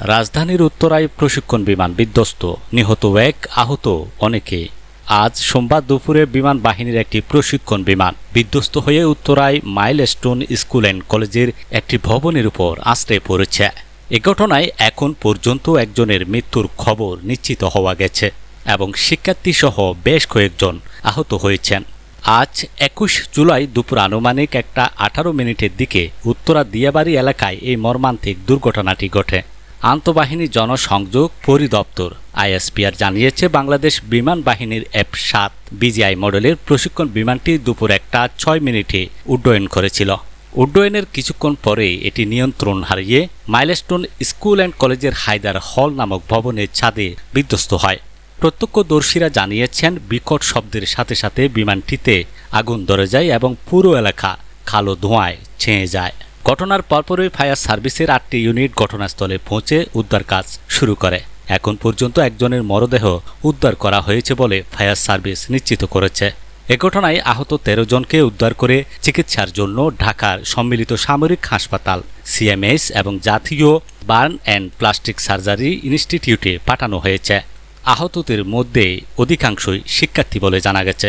রাজধানীর উত্তরায় প্রশিক্ষণ বিমান বিধ্বস্ত। নিহত এক আহত অনেকে। আজ সোমবার দুপুরে বিমান বাহিনীর একটি প্রশিক্ষণ বিমান বিধ্বস্ত হয়ে উত্তরায় মাইলস্টোন স্কুল অ্যান্ড কলেজের একটি ভবনের উপর আশ্রয় পড়েছে। এ ঘটনায় এখন পর্যন্ত একজনের মৃত্যুর খবর নিশ্চিত হওয়া গেছে এবং শিক্ষার্থীসহ বেশ কয়েকজন আহত হয়েছেন। আজ একুশ জুলাই দুপুর আনুমানিক একটা আঠারো মিনিটের দিকে উত্তরা দিয়াবাড়ি এলাকায় এই মর্মান্তিক দুর্ঘটনাটি ঘটে। আন্তঃবাহিনী জনসংযোগ পরিদপ্তর, আইএসপিআর জানিয়েছে বাংলাদেশ বিমান বাহিনীর এফ সাত বিজিআই মডেলের প্রশিক্ষণ বিমানটি দুপুর একটা ছয় মিনিটে উড্ডয়ন করেছিল। উড্ডয়নের কিছুক্ষণ পরে এটি নিয়ন্ত্রণ হারিয়ে মাইলস্টোন স্কুল অ্যান্ড কলেজের হায়দার হল নামক ভবনের ছাদে বিধ্বস্ত হয়। প্রত্যক্ষদর্শীরা জানিয়েছেন, বিকট শব্দের সাথে সাথে বিমানটিতে আগুন ধরে যায় এবং পুরো এলাকা কালো ধোঁয়ায় ছেয়ে যায়। ঘটনার পরপরই ফায়ার সার্ভিসের আটটি ইউনিট ঘটনাস্থলে পৌঁছে উদ্ধার কাজ শুরু করে। এখন পর্যন্ত একজনের মরদেহ উদ্ধার করা হয়েছে বলে ফায়ার সার্ভিস নিশ্চিত করেছে। এ ঘটনায় আহত তেরো জনকে উদ্ধার করে চিকিৎসার জন্য ঢাকার সম্মিলিত সামরিক হাসপাতাল, সিএমএস এবং জাতীয় বার্ন অ্যান্ড প্লাস্টিক সার্জারি ইনস্টিটিউটে পাঠানো হয়েছে। আহতদের মধ্যে অধিকাংশই শিক্ষার্থী বলে জানা গেছে।